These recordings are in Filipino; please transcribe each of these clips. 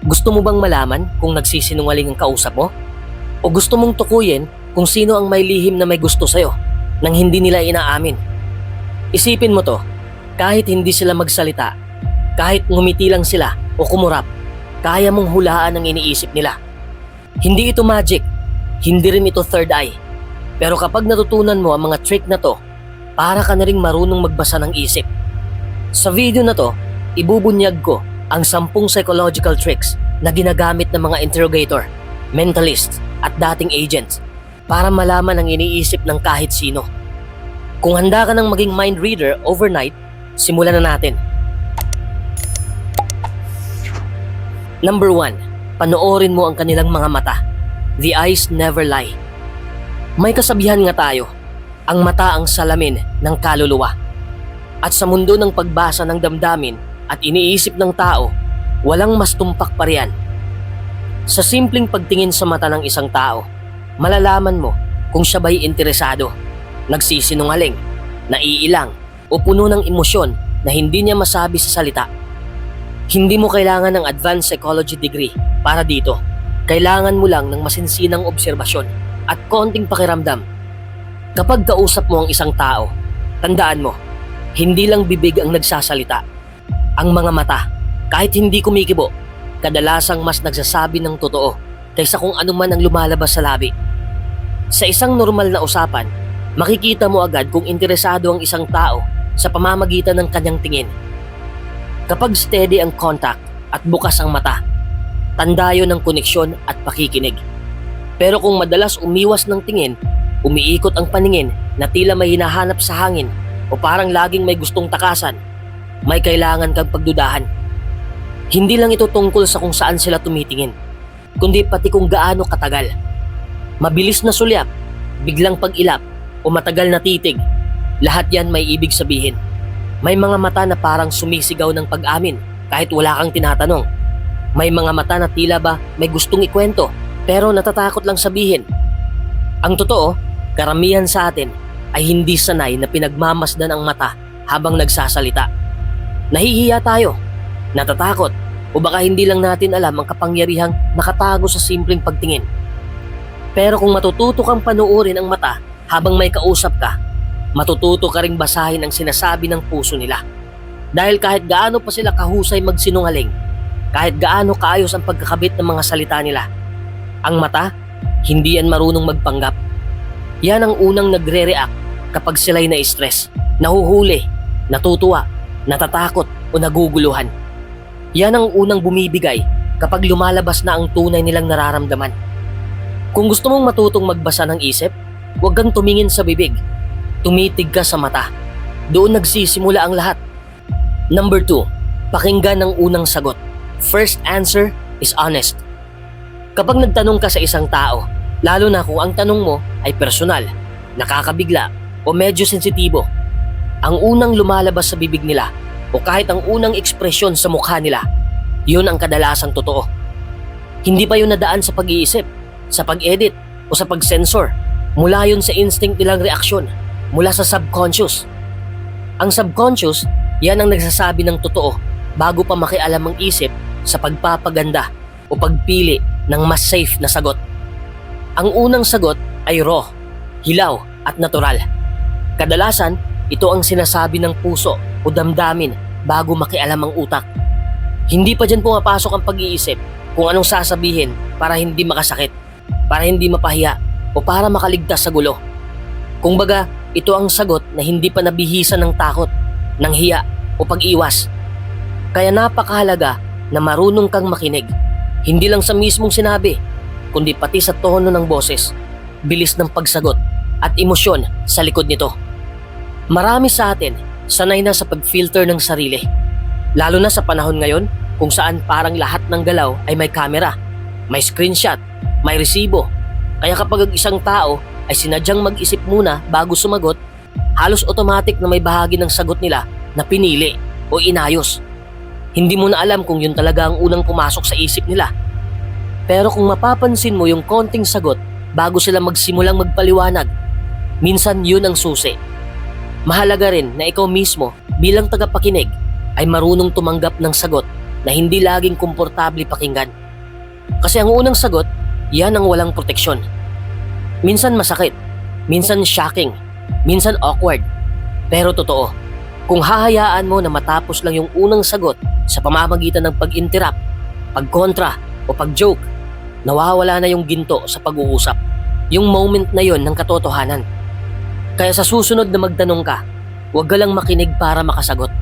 Gusto mo bang malaman kung nagsisinungaling ang kausap mo? O gusto mong tukuyin kung sino ang may lihim na may gusto sa'yo nang hindi nila inaamin? Isipin mo to, kahit hindi sila magsalita, kahit ngumiti lang sila o kumurap, kaya mong hulaan ang iniisip nila. Hindi ito magic, hindi rin ito third eye. Pero kapag natutunan mo ang mga trick na to, para ka na ring marunong magbasa ng isip. Sa video na to, ibubunyag ko ang sampung psychological tricks na ginagamit ng mga interrogator, mentalists at dating agents para malaman ang iniisip ng kahit sino. Kung handa ka ng maging mind reader overnight, simulan na natin. Number 1. Panoorin mo ang kanilang mga mata. The eyes never lie. May kasabihan nga tayo, ang mata ang salamin ng kaluluwa. At sa mundo ng pagbasa ng damdamin at iniisip ng tao, walang mas tumpak pa riyan. Sa simpleng pagtingin sa mata ng isang tao, malalaman mo kung siya ba'y interesado, nagsisinungaling, naiilang, o puno ng emosyon na hindi niya masabi sa salita. Hindi mo kailangan ng advanced psychology degree para dito. Kailangan mo lang ng masinsinang obserbasyon at konting pakiramdam. Kapag kausap mo ang isang tao, tandaan mo, hindi lang bibig ang nagsasalita. Ang mga mata, kahit hindi kumikibo, kadalasang mas nagsasabi ng totoo kaysa kung ano man ang lumalabas sa labi. Sa isang normal na usapan, makikita mo agad kung interesado ang isang tao sa pamamagitan ng kanyang tingin. Kapag steady ang contact at bukas ang mata, tanda yun ng koneksyon at pakikinig. Pero kung madalas umiwas ng tingin, umiikot ang paningin na tila may hinahanap sa hangin o parang laging may gustong takasan, may kailangan kang pagdudahan. Hindi lang ito tungkol sa kung saan sila tumitingin, kundi pati kung gaano katagal. Mabilis na sulyap, biglang pag-ilap, o matagal na titig, lahat yan may ibig sabihin. May mga mata na parang sumisigaw ng pag-amin kahit wala kang tinatanong. May mga mata na tila ba may gustong ikwento pero natatakot lang sabihin. Ang totoo, karamihan sa atin ay hindi sanay na pinagmamasdan ang mata habang nagsasalita. Nahihiya tayo, natatakot, o baka hindi lang natin alam ang kapangyarihang nakatago sa simpleng pagtingin. Pero kung matututo kang panuorin ang mata habang may kausap ka, matututo ka ring basahin ang sinasabi ng puso nila. Dahil kahit gaano pa sila kahusay magsinungaling, kahit gaano kaayos ang pagkakabit ng mga salita nila, ang mata, hindi yan marunong magpanggap. Yan ang unang nagre-react kapag sila'y na-stress, nahuhuli, natutuwa, natatakot o naguguluhan. Yan ang unang bumibigay kapag lumalabas na ang tunay nilang nararamdaman. Kung gusto mong matutong magbasa ng isip, huwag kang tumingin sa bibig. Tumitig ka sa mata. Doon nagsisimula ang lahat. Number 2. Pakinggan ang unang sagot. First answer is honest. Kapag nagtanong ka sa isang tao, lalo na kung ang tanong mo ay personal, nakakabigla o medyo sensitibo, ang unang lumalabas sa bibig nila o kahit ang unang ekspresyon sa mukha nila, yun ang kadalasang totoo. Hindi pa yun nadaan sa pag-iisip, sa pag-edit o sa pag-sensor. Mula yun sa instinct nilang reaksyon, mula sa subconscious. Ang subconscious, yan ang nagsasabi ng totoo bago pa makialam ang isip sa pagpapaganda o pagpili ng mas safe na sagot. Ang unang sagot ay raw, hilaw at natural. Kadalasan, ito ang sinasabi ng puso o damdamin bago makialam ang utak. Hindi pa dyan pumapasok ang pag-iisip kung anong sasabihin para hindi makasakit, para hindi mapahiya o para makaligtas sa gulo. Kung baga, ito ang sagot na hindi pa nabihisa ng takot, ng hiya o pag-iwas. Kaya napakahalaga na marunong kang makinig. Hindi lang sa mismong sinabi, kundi pati sa tono ng boses, bilis ng pagsagot at emosyon sa likod nito. Marami sa atin sanay na sa pag-filter ng sarili. Lalo na sa panahon ngayon kung saan parang lahat ng galaw ay may camera, may screenshot, may resibo. Kaya kapag ang isang tao ay sinadyang mag-isip muna bago sumagot, halos automatic na may bahagi ng sagot nila na pinili o inayos. Hindi mo na alam kung yun talaga ang unang pumasok sa isip nila. Pero kung mapapansin mo yung konting sagot bago sila magsimulang magpaliwanag, minsan yun ang susi. Mahalaga rin na ikaw mismo bilang tagapakinig ay marunong tumanggap ng sagot na hindi laging komportable pakinggan. Kasi ang unang sagot, yan ang walang proteksyon. Minsan masakit, minsan shocking, minsan awkward. Pero totoo, kung hahayaan mo na matapos lang yung unang sagot sa pamamagitan ng pag-interrupt, pagkontra o pag-joke, nawawala na yung ginto sa pag-uusap. Yung moment na yon ng katotohanan. Kaya sa susunod na magtanong ka, huwag ka lang makinig para makasagot.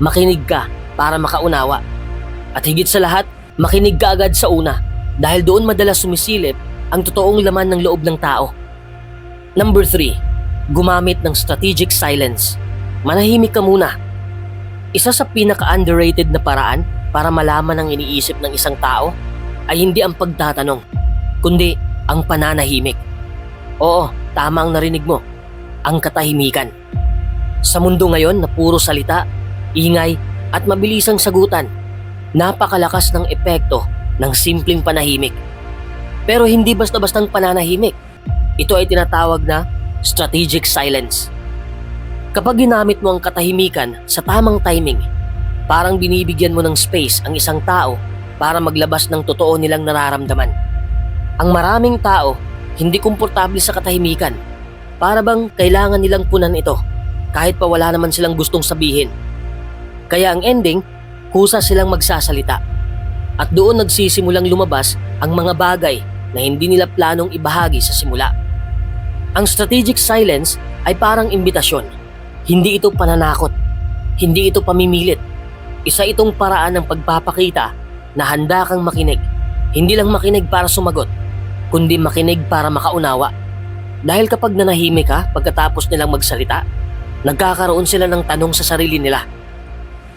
Makinig ka para makaunawa. At higit sa lahat, makinig ka agad sa una dahil doon madalas sumisilip ang totoong laman ng loob ng tao. Number 3. Gumamit ng strategic silence. Manahimik ka muna. Isa sa pinaka-underrated na paraan para malaman ang iniisip ng isang tao ay hindi ang pagtatanong, kundi ang pananahimik. Oo, tama ang narinig mo. Ang katahimikan. Sa mundo ngayon na puro salita, ingay at mabilisang sagutan, napakalakas ng epekto ng simpleng panahimik. Pero hindi basta-bastang pananahimik. Ito ay tinatawag na strategic silence. Kapag ginamit mo ang katahimikan sa tamang timing, parang binibigyan mo ng space ang isang tao para maglabas ng totoo nilang nararamdaman. Ang maraming tao hindi komportable sa katahimikan. Para bang kailangan nilang punan ito kahit pa wala naman silang gustong sabihin. Kaya ang ending, kusa silang magsasalita. At doon nagsisimulang lumabas ang mga bagay na hindi nila planong ibahagi sa simula. Ang strategic silence ay parang imbitasyon. Hindi ito pananakot. Hindi ito pamimilit. Isa itong paraan ng pagpapakita na handa kang makinig. Hindi lang makinig para sumagot, kundi makinig para makaunawa. Dahil kapag nanahimik ka pagkatapos nilang magsalita, nagkakaroon sila ng tanong sa sarili nila.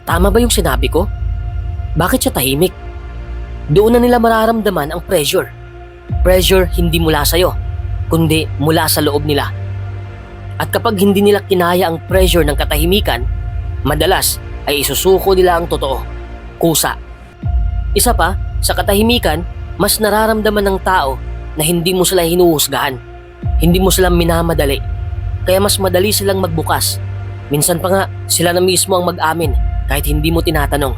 Tama ba yung sinabi ko? Bakit siya tahimik? Doon na nila mararamdaman ang pressure. Pressure hindi mula sa'yo, kundi mula sa loob nila. At kapag hindi nila kinaya ang pressure ng katahimikan, madalas ay isusuko nila ang totoo, kusa. Isa pa, sa katahimikan, mas nararamdaman ng tao na hindi mo sila hinuhusgahan. Hindi mo sila minamadali. Kaya mas madali silang magbukas. Minsan pa nga, sila na mismo ang mag-amin kahit hindi mo tinatanong.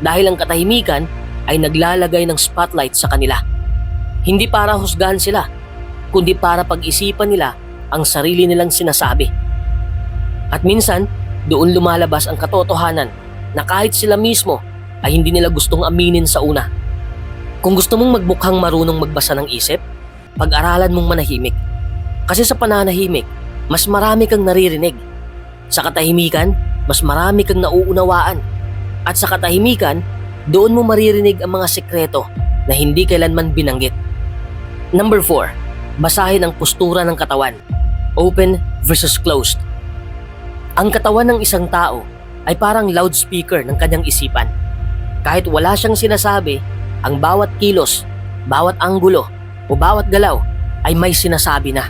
Dahil ang katahimikan ay naglalagay ng spotlight sa kanila. Hindi para husgahan sila, kundi para pag-isipan nila ang sarili nilang sinasabi. At minsan, doon lumalabas ang katotohanan na kahit sila mismo ay hindi nila gustong aminin sa una. Kung gusto mong magbukhang marunong magbasa ng isip, pag-aralan mong manahimik. Kasi sa pananahimik, mas marami kang naririnig. Sa katahimikan, mas marami kang nauunawaan. At sa katahimikan, doon mo maririnig ang mga sekreto na hindi kailanman binanggit. Number 4. Basahin ang postura ng katawan. Open versus closed. Ang katawan ng isang tao ay parang loudspeaker ng kanyang isipan. Kahit wala siyang sinasabi, ang bawat kilos, bawat anggulo, o bawat galaw ay may sinasabi na.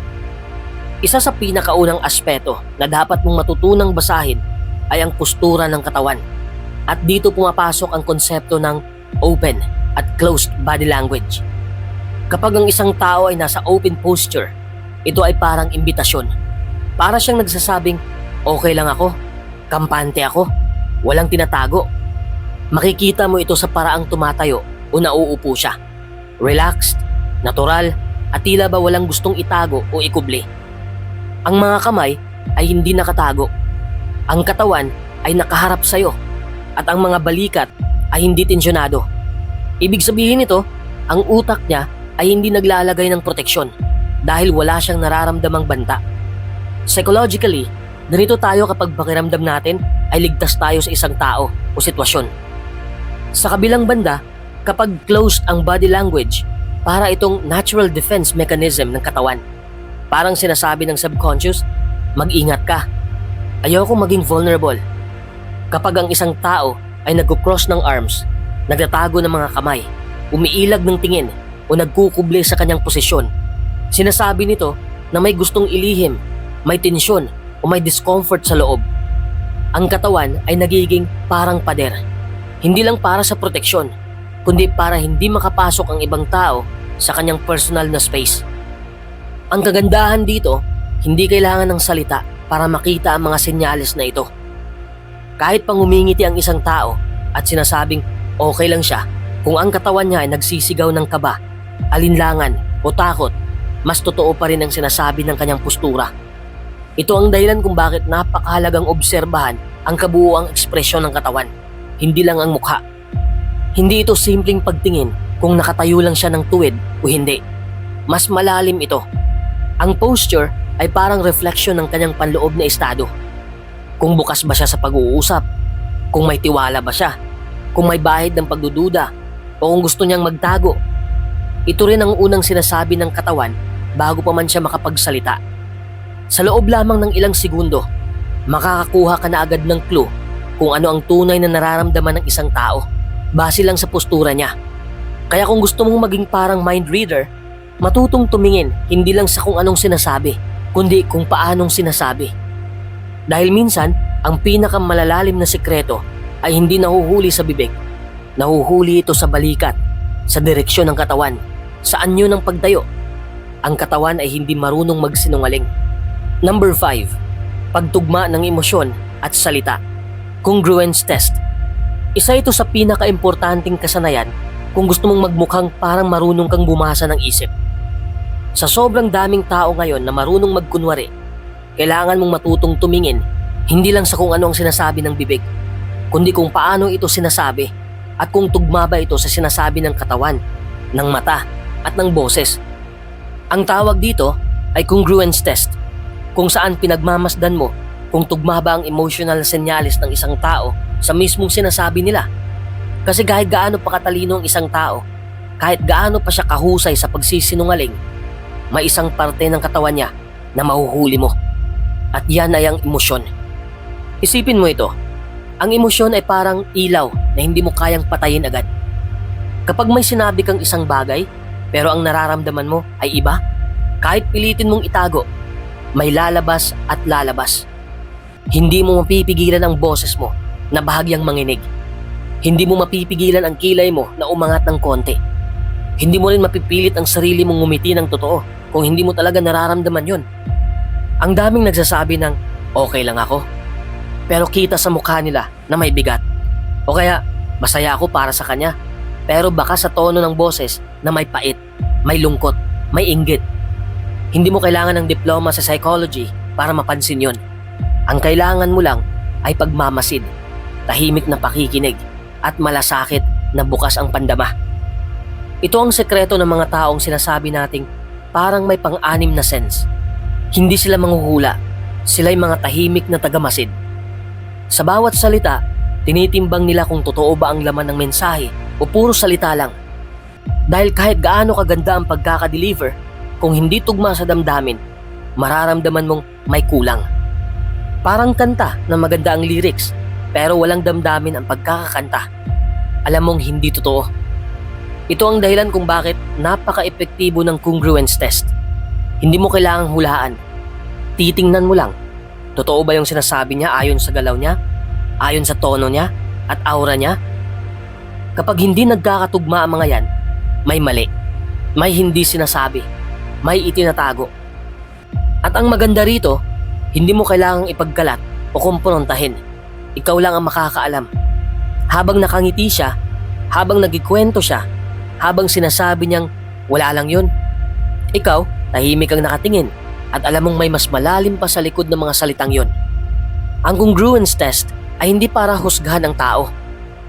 Isa sa pinakaunang aspeto na dapat mong matutunang basahin ay ang postura ng katawan. At dito pumapasok ang konsepto ng open at closed body language. Kapag ang isang tao ay nasa open posture, ito ay parang imbitasyon. Para siyang nagsasabing, okay lang ako, kampante ako, walang tinatago. Makikita mo ito sa paraang tumatayo o nauupo siya. Relaxed, natural, at tila ba walang gustong itago o ikubli. Ang mga kamay ay hindi nakatago. Ang katawan ay nakaharap sa'yo at ang mga balikat ay hindi tensyonado. Ibig sabihin nito, ang utak niya ay hindi naglalagay ng proteksyon dahil wala siyang nararamdamang banta. Psychologically, ganito tayo kapag pakiramdam natin ay ligtas tayo sa isang tao o sitwasyon. Sa kabilang banda, kapag closed ang body language, para itong natural defense mechanism ng katawan. Parang sinasabi ng subconscious, mag-ingat ka. Ayoko maging vulnerable. Kapag ang isang tao ay nagko-cross ng arms, nagtatago ng mga kamay, umiilag ng tingin o nagkukuble sa kanyang posisyon, sinasabi nito na may gustong ilihim, may tensyon o may discomfort sa loob. Ang katawan ay nagiging parang pader. Hindi lang para sa proteksyon, kundi para hindi makapasok ang ibang tao sa kanyang personal na space. Ang kagandahan dito, hindi kailangan ng salita para makita ang mga senyales na ito. Kahit pang umingiti ang isang tao at sinasabing okay lang siya kung ang katawan niya ay nagsisigaw ng kaba, alinlangan o takot, mas totoo pa rin ang sinasabi ng kanyang postura. Ito ang dahilan kung bakit napakahalagang obserbahan ang kabuuang ekspresyon ng katawan, hindi lang ang mukha. Hindi ito simpleng pagtingin kung nakatayo lang siya ng tuwid o hindi. Mas malalim ito. Ang posture ay parang refleksyon ng kanyang panloob na estado. Kung bukas ba siya sa pag-uusap, kung may tiwala ba siya, kung may bahid ng pagdududa, o kung gusto niyang magtago. Ito rin ang unang sinasabi ng katawan bago pa man siya makapagsalita. Sa loob lamang ng ilang segundo, makakakuha ka na agad ng clue kung ano ang tunay na nararamdaman ng isang tao base lang sa postura niya. Kaya kung gusto mong maging parang mind reader, matutong tumingin hindi lang sa kung anong sinasabi, kundi kung paanong sinasabi. Dahil minsan, ang pinakamalalalim na sikreto ay hindi nahuhuli sa bibig. Nahuhuli ito sa balikat, sa direksyon ng katawan, sa anyo ng pagtayo. Ang katawan ay hindi marunong magsinungaling. Number 5. Pagtugma ng emosyon at salita. Congruence test. Isa ito sa pinakaimportanteng kasanayan kung gusto mong magmukhang parang marunong kang bumasa ng isip. Sa sobrang daming tao ngayon na marunong magkunwari, kailangan mong matutong tumingin hindi lang sa kung ano ang sinasabi ng bibig, kundi kung paano ito sinasabi at kung tugma ba ito sa sinasabi ng katawan, ng mata at ng boses. Ang tawag dito ay congruence test, kung saan pinagmamasdan mo kung tugma ba ang emotional senyales ng isang tao sa mismong sinasabi nila. Kasi kahit gaano pa katalino ang isang tao, kahit gaano pa siya kahusay sa pagsisinungaling, may isang parte ng katawan niya na mahuhuli mo. At yan ay ang emosyon. Isipin mo ito, ang emosyon ay parang ilaw na hindi mo kayang patayin agad. Kapag may sinabi kang isang bagay, pero ang nararamdaman mo ay iba, kahit pilitin mong itago, may lalabas at lalabas. Hindi mo mapipigilan ang boses mo na bahagyang manginig. Hindi mo mapipigilan ang kilay mo na umangat ng konti. Hindi mo rin mapipilit ang sarili mong ngumiti ng totoo kung hindi mo talaga nararamdaman yon. Ang daming nagsasabi ng okay lang ako. Pero kita sa mukha nila na may bigat. O kaya masaya ako para sa kanya. Pero baka sa tono ng boses na may pait, may lungkot, may inggit. Hindi mo kailangan ng diploma sa psychology para mapansin yon. Ang kailangan mo lang ay pagmamasid, tahimik na pakikinig, at malasakit na bukas ang pandama. Ito ang sekreto ng mga taong sinasabi nating parang may pang-anim na sense. Hindi sila manghuhula, sila'y mga tahimik na tagamasid. Sa bawat salita, tinitimbang nila kung totoo ba ang laman ng mensahe o puro salita lang. Dahil kahit gaano kaganda ang pagkakadeliver, kung hindi tugma sa damdamin, mararamdaman mong may kulang. Parang kanta na maganda ang lyrics, pero walang damdamin ang pagkakakanta. Alam mong hindi totoo. Ito ang dahilan kung bakit napaka-epektibo ng congruence test. Hindi mo kailangang hulaan. Titingnan mo lang. Totoo ba yung sinasabi niya ayon sa galaw niya? Ayon sa tono niya? At aura niya? Kapag hindi nagkakatugma ang mga yan, may mali. May hindi sinasabi. May itinatago. At ang maganda rito, hindi mo kailangang ipagkalat o kumprontahin. Ikaw lang ang makakaalam. Habang nakangiti siya, habang nagkikwento siya, habang sinasabi niyang wala lang yun. Ikaw, tahimik kang nakatingin at alam mong may mas malalim pa sa likod ng mga salitang yon. Ang congruence test ay hindi para husgahan ang tao,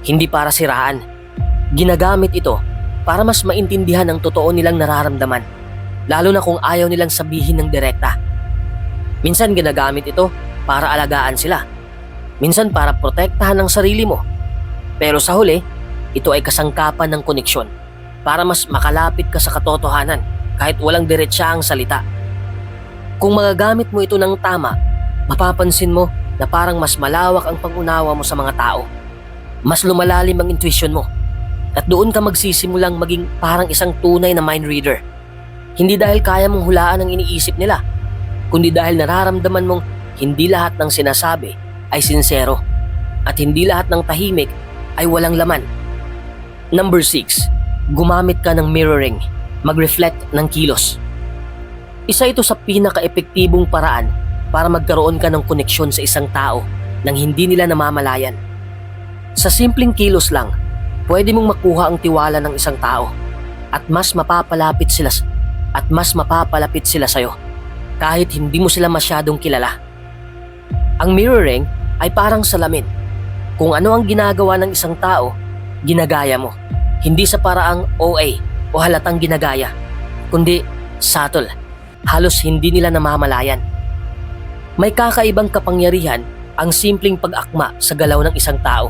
hindi para siraan. Ginagamit ito para mas maintindihan ang totoo nilang nararamdaman, lalo na kung ayaw nilang sabihin ng direkta. Minsan ginagamit ito para alagaan sila. Minsan para protektahan ang sarili mo. Pero sa huli, ito ay kasangkapan ng koneksyon para mas makalapit ka sa katotohanan kahit walang diretsya ang salita. Kung magagamit mo ito ng tama, mapapansin mo na parang mas malawak ang pangunawa mo sa mga tao. Mas lumalalim ang intuition mo. At doon ka magsisimulang maging parang isang tunay na mind reader. Hindi dahil kaya mong hulaan ang iniisip nila, kundi dahil nararamdaman mong hindi lahat ng sinasabi ay sinsero at hindi lahat ng tahimik ay walang laman. Number 6. Gumamit ka ng mirroring. Mag-reflect ng kilos. Isa ito sa pinaka-epektibong paraan para magkaroon ka ng koneksyon sa isang tao nang hindi nila namamalayan. Sa simpleng kilos lang, pwede mong makuha ang tiwala ng isang tao at mas mapapalapit sila at mas mapapalapit sila sa'yo kahit hindi mo sila masyadong kilala. Ang mirroring ay parang salamin. Kung ano ang ginagawa ng isang tao, ginagaya mo. Hindi sa paraang OA o halatang ginagaya, kundi subtle. Halos hindi nila namamalayan. May kakaibang kapangyarihan ang simpleng pag-akma sa galaw ng isang tao.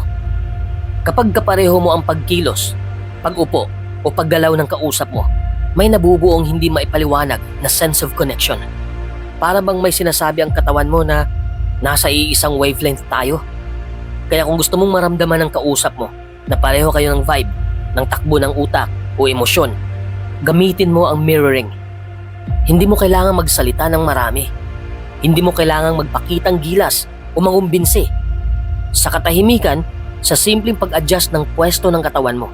Kapag kapareho mo ang pagkilos, pag-upo o paggalaw ng kausap mo, may nabubuong hindi maipaliwanag na sense of connection. Para bang may sinasabi ang katawan mo na nasa iisang wavelength tayo. Kaya kung gusto mong maramdaman ng kausap mo na pareho kayo ng vibe, ng takbo ng utak o emosyon, gamitin mo ang mirroring. Hindi mo kailangan magsalita ng marami. Hindi mo kailangang magpakitang gilas o mangumbinsi. Sa katahimikan, sa simpleng pag-adjust ng pwesto ng katawan mo,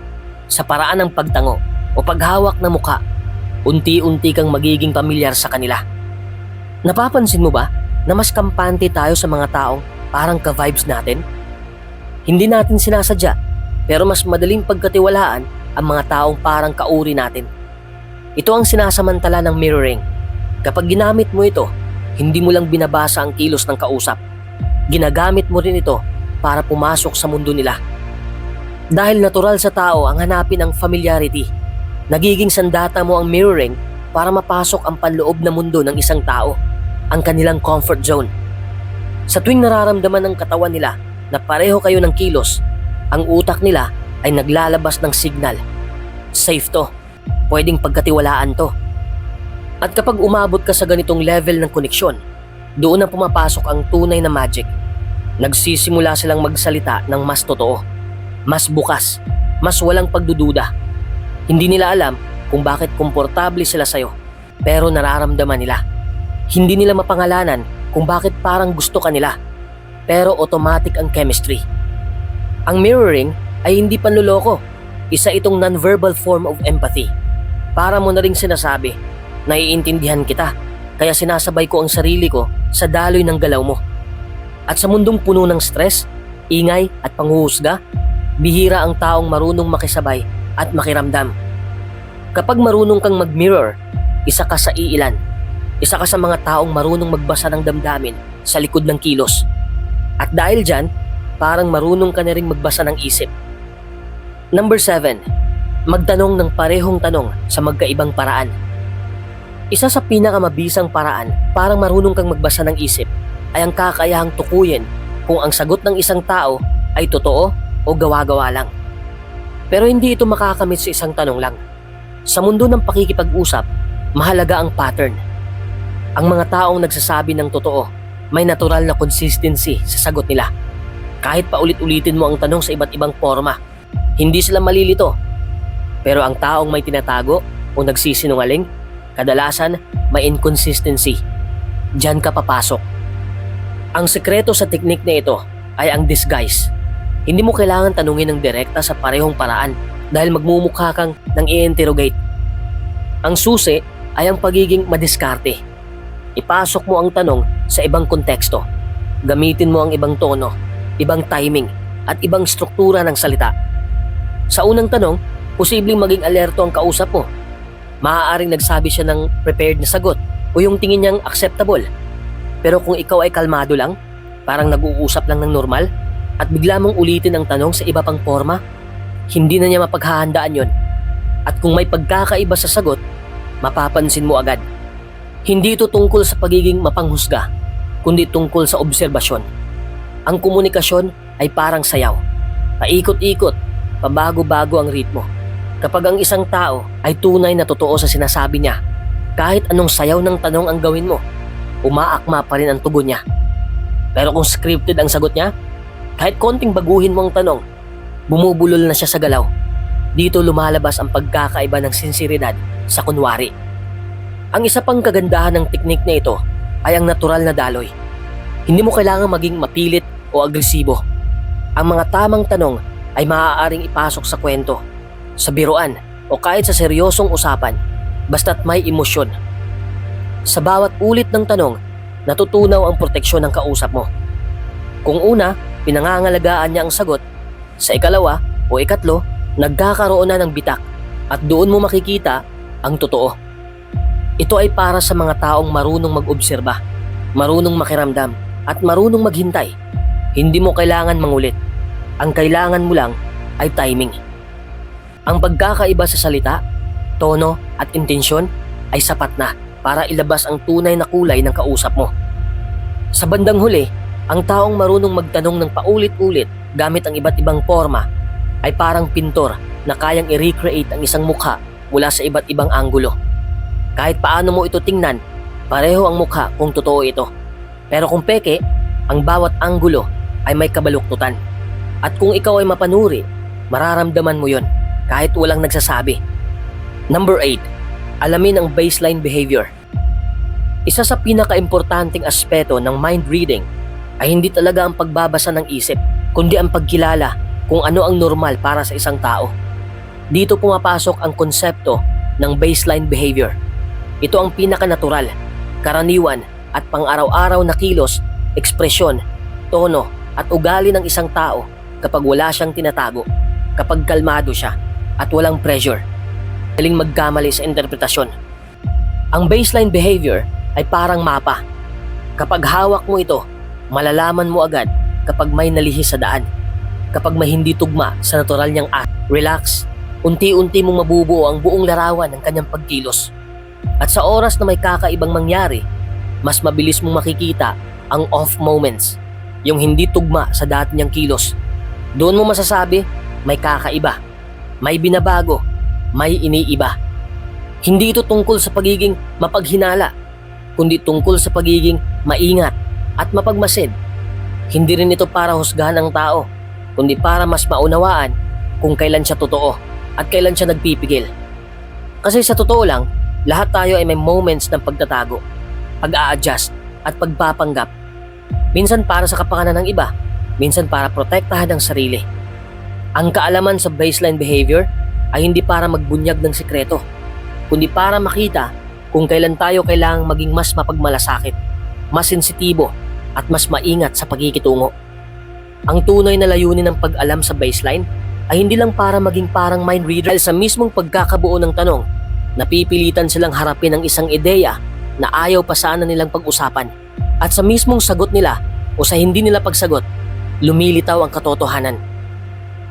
sa paraan ng pagtango o paghawak ng muka, unti-unti kang magiging pamilyar sa kanila. Napapansin mo ba na mas kampante tayo sa mga taong parang ka-vibes natin? Hindi natin sinasadya, pero mas madaling pagkatiwalaan ang mga taong parang kauri natin. Ito ang sinasamantala ng mirroring. Kapag ginamit mo ito, hindi mo lang binabasa ang kilos ng kausap. Ginagamit mo rin ito para pumasok sa mundo nila. Dahil natural sa tao ang hanapin ang familiarity, nagiging sandata mo ang mirroring para mapasok ang panloob na mundo ng isang tao, ang kanilang comfort zone. Sa tuwing nararamdaman ng katawan nila na pareho kayo ng kilos, ang utak nila ay naglalabas ng signal. Safe to. Pwedeng pagkatiwalaan to. At kapag umabot ka sa ganitong level ng koneksyon, doon na pumapasok ang tunay na magic. Nagsisimula silang magsalita ng mas totoo, mas bukas, mas walang pagdududa. Hindi nila alam kung bakit komportable sila sa'yo, pero nararamdaman nila. Hindi nila mapangalanan kung bakit parang gusto ka nila, pero automatic ang chemistry. Ang mirroring ay hindi panluloko, isa itong nonverbal form of empathy. Para mo na ring sinasabi, naiintindihan kita, kaya sinasabay ko ang sarili ko sa daloy ng galaw mo. At sa mundong puno ng stress, ingay at panghuhusga, bihira ang taong marunong makisabay at makiramdam. Kapag marunong kang mag-mirror, isa ka sa iilan. Isa ka sa mga taong marunong magbasa ng damdamin sa likod ng kilos. At dahil dyan, parang marunong ka na rin magbasa ng isip. Number 7. Magtanong ng parehong tanong sa magkaibang paraan. Isa sa pinakamabisang paraan para marunong kang magbasa ng isip ay ang kakayahang tukuyin kung ang sagot ng isang tao ay totoo o gawa-gawa lang. Pero hindi ito makakamit sa isang tanong lang. Sa mundo ng pakikipag-usap, mahalaga ang pattern. Ang mga taong nagsasabi ng totoo, may natural na consistency sa sagot nila. Kahit pa ulit-ulitin mo ang tanong sa iba't ibang forma, hindi sila malilito. Pero ang taong may tinatago o nagsisinungaling, kadalasan may inconsistency. Diyan ka papasok. Ang sekreto sa teknik na ito ay ang disguise. Hindi mo kailangan tanungin ng direkta sa parehong paraan dahil magmumukha kang nang i-interrogate. Ang susi ay ang pagiging madiskarte. Ipasok mo ang tanong sa ibang konteksto. Gamitin mo ang ibang tono, ibang timing, at ibang struktura ng salita. Sa unang tanong, posibleng maging alerto ang kausap mo. Maaaring nagsabi siya ng prepared na sagot o yung tingin niyang acceptable. Pero kung ikaw ay kalmado lang, parang nag-uusap lang ng normal, at bigla mong ulitin ang tanong sa iba pang forma, hindi na niya mapaghahandaan yon. At kung may pagkakaiba sa sagot, mapapansin mo agad. Hindi ito tungkol sa pagiging mapanghusga, kundi tungkol sa obserbasyon. Ang komunikasyon ay parang sayaw. Paikot-ikot, pabago-bago ang ritmo. Kapag ang isang tao ay tunay na totoo sa sinasabi niya, kahit anong sayaw ng tanong ang gawin mo, umaakma pa rin ang tugon niya. Pero kung scripted ang sagot niya, kahit konting baguhin mo ang tanong, bumubulol na siya sa galaw. Dito lumalabas ang pagkakaiba ng sinseridad sa kunwari. Ang isa pang kagandahan ng teknik na ito ay ang natural na daloy. Hindi mo kailangan maging mapilit o agresibo. Ang mga tamang tanong ay maaaring ipasok sa kwento, sa biruan o kahit sa seryosong usapan basta't may emosyon. Sa bawat ulit ng tanong, natutunaw ang proteksyon ng kausap mo. Kung una, pinangangalagaan niya ang sagot, sa ikalawa o ikatlo, Nagkakaroon na ng bitak at doon mo makikita ang totoo. Ito ay para sa mga taong marunong mag-obserba, marunong makiramdam, at marunong maghintay. Hindi mo kailangan mangulit. Ang kailangan mo lang ay timing. Ang pagkakaiba sa salita, tono at intensyon ay sapat na para ilabas ang tunay na kulay ng kausap mo. Sa bandang huli, ang taong marunong magtanong ng paulit-ulit gamit ang iba't ibang forma ay parang pintor na kayang i-recreate ang isang mukha mula sa iba't ibang anggulo. Kahit paano mo ito tingnan, pareho ang mukha kung totoo ito. Pero kung peke, ang bawat anggulo ay may kabaluktutan. At kung ikaw ay mapanuri, mararamdaman mo yon kahit walang nagsasabi. Number 8. Alamin ang baseline behavior. Isa sa pinaka-importanting aspeto ng mind reading ay hindi talaga ang pagbabasa ng isip, kundi ang pagkilala kung ano ang normal para sa isang tao. Dito pumapasok ang konsepto ng baseline behavior. Ito ang pinaka-natural, karaniwan at pang-araw-araw na kilos, ekspresyon, tono at ugali ng isang tao kapag wala siyang tinatago, kapag kalmado siya at walang pressure. Galing magkamali sa interpretasyon. Ang baseline behavior ay parang mapa. Kapag hawak mo ito, malalaman mo agad kapag may nalihis sa daan. Kapag may hindi tugma sa natural niyang act. Relax, unti-unti mong mabubuo ang buong larawan ng kanyang pagkilos. At sa oras na may kakaibang mangyari, mas mabilis mong makikita ang off moments, yung hindi tugma sa dati niyang kilos. Doon mo masasabi, may kakaiba, may binabago, may iniiba. Hindi ito tungkol sa pagiging mapaghinala, kundi tungkol sa pagiging maingat at mapagmasid. Hindi rin ito para husgahan ang tao, kundi para mas maunawaan kung kailan siya totoo at kailan siya nagpipigil. Kasi sa totoo lang, lahat tayo ay may moments ng pagtatago, pag-a-adjust at pagpapanggap. Minsan para sa kapakanan ng iba, minsan para protektahan ang sarili. Ang kaalaman sa baseline behavior ay hindi para magbunyag ng sikreto, kundi para makita kung kailan tayo kailangang maging mas mapagmalasakit, mas sensitibo at mas maingat sa pagkikitungo. Ang tunay na layunin ng pag-alam sa baseline ay hindi lang para maging parang mind reader sa mismong pagkakabuo ng tanong, napipilitan silang harapin ang isang ideya na ayaw pa sana nilang pag-usapan. At sa mismong sagot nila o sa hindi nila pagsagot, lumilitaw ang katotohanan.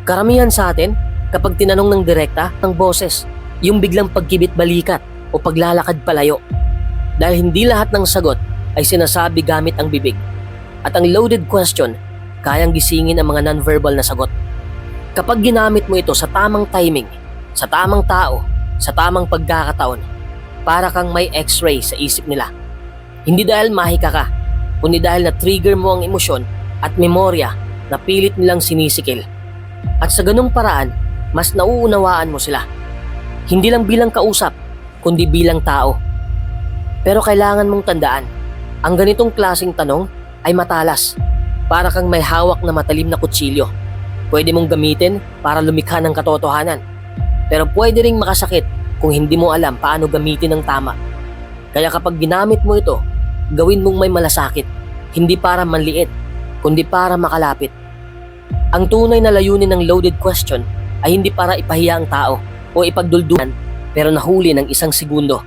Karamihan sa atin, kapag tinanong ng direkta ng boses, yung biglang pagkibit balikat o paglalakad palayo. Dahil hindi lahat ng sagot ay sinasabi gamit ang bibig. At ang loaded question, kayang gisingin ang mga nonverbal na sagot. Kapag ginamit mo ito sa tamang timing, sa tamang tao, sa tamang pagkakataon, para kang may x-ray sa isip nila. Hindi dahil mahika ka, kundi dahil na-trigger mo ang emosyon at memorya na pilit nilang sinisikil. At sa ganung paraan, mas nauunawaan mo sila. Hindi lang bilang kausap, kundi bilang tao. Pero kailangan mong tandaan, ang ganitong klasing tanong ay matalas. Para kang may hawak na matalim na kutsilyo. Pwede mong gamitin para lumikha ng katotohanan. Pero pwede ring makasakit kung hindi mo alam paano gamitin ng tama. Kaya kapag ginamit mo ito, gawin mong may malasakit. Hindi para manliit, kundi para makalapit. Ang tunay na layunin ng loaded question ay hindi para ipahiya ang tao o ipagduldulan pero nahuli ng isang segundo.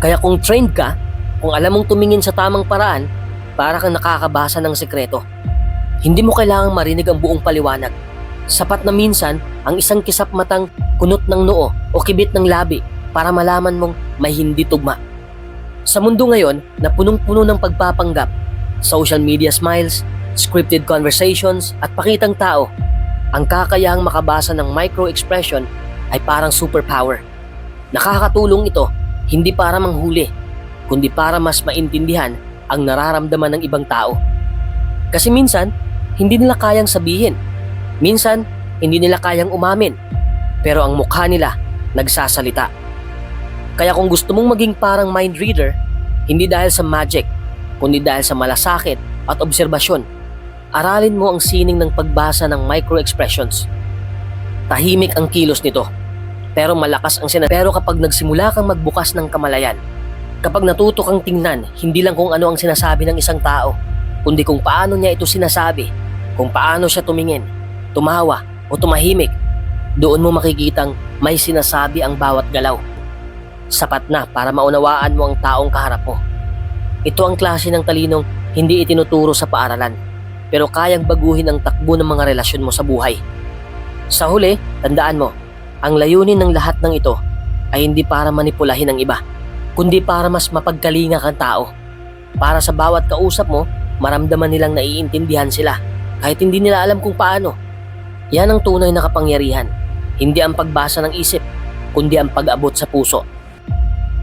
Kaya kung trained ka, kung alam mong tumingin sa tamang paraan, para kang nakakabasa ng sekreto. Hindi mo kailangang marinig ang buong paliwanag. Sapat na minsan ang isang kisap matang kunot ng noo o kibit ng labi para malaman mong may hindi tugma. Sa mundo ngayon na punong-puno ng pagpapanggap, social media smiles, scripted conversations at pakitang tao, ang kakayahang makabasa ng micro-expression ay parang superpower. Nakakatulong ito hindi para manghuli, kundi para mas maintindihan ang nararamdaman ng ibang tao. Kasi minsan, hindi nila kayang sabihin. Minsan, hindi nila kayang umamin. Pero ang mukha nila, nagsasalita. Kaya kung gusto mong maging parang mind reader, hindi dahil sa magic, kundi dahil sa malasakit at obserbasyon, aralin mo ang sining ng pagbasa ng micro-expressions. Tahimik ang kilos nito, pero malakas ang sinabi. Pero kapag nagsimula kang magbukas ng kamalayan, Kapag natuto kang tingnan, hindi lang kung ano ang sinasabi ng isang tao, kundi kung paano niya ito sinasabi, kung paano siya tumingin, tumawa o tumahimik, Doon mo makikitang may sinasabi ang bawat galaw. Sapat na para maunawaan mo ang taong kaharap mo. Ito ang klase ng talinong hindi itinuturo sa paaralan, pero kayang baguhin ang takbo ng mga relasyon mo sa buhay. Sa huli, tandaan mo, ang layunin ng lahat ng ito ay hindi para manipulahin ang iba, kundi para mas mapagkalinga kang tao. Para sa bawat kausap mo, maramdaman nilang naiintindihan sila kahit hindi nila alam kung paano. Yan ang tunay na kapangyarihan, hindi ang pagbasa ng isip, kundi ang pag-abot sa puso.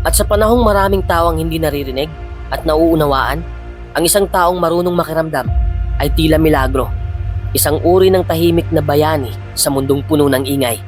At sa panahong maraming tao ang hindi naririnig at nauunawaan, ang isang taong marunong makiramdam ay tila milagro. Isang uri ng tahimik na bayani sa mundong puno ng ingay.